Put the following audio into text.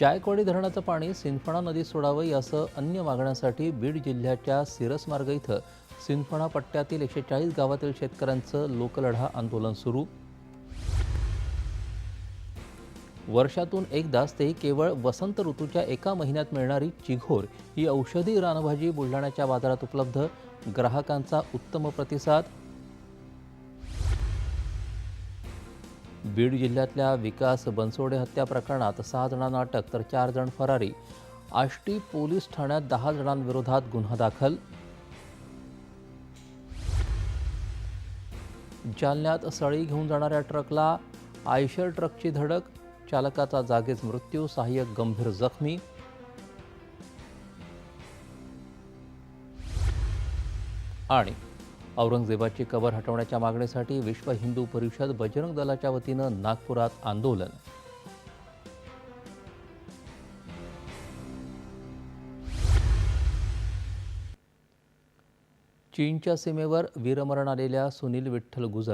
जायकवाडी धरणाचं पाणी सिंदफणा नदीत सोडावं यासह अन्य मागण्यांसाठी बीड जिल्ह्याच्या सिरस मार्ग इथं सिंदफणा पट्ट्यातील एकशे चाळीस गावातील शेतकऱ्यांचं लोकलढा आंदोलन सुरू. वर्षातून एकदाच ते केवळ वसंत ऋतूच्या एका महिन्यात मिळणारी चिघोर ही औषधी रानभाजी बुलढाण्याच्या बाजारात उपलब्ध. ग्राहकांचा उत्तम प्रतिसाद बीड जिल्ह्यातल्या विकास बनसोडे हत्या प्रकरणात सहा जणांना अटक तर चार जण फरारी. आष्टी पोलीस ठाण्यात दहा जणांविरोधात गुन्हा दाखल. जालन्यात सळी घेऊन जाणाऱ्या ट्रकला आयशर ट्रकची धडक चालकाचा जागीच मृत्यू सहाय्यक गंभीर जखमी. आणि औरंगजेबाची कबर हटवण्याच्या मागणीसाठी विश्व हिंदू परिषद बजरंग दलाच्या वतीनं नागपुरात आंदोलन. चीनच्या सीमेवर वीरमरण आलेल्या सुनील विठ्ठल गुजर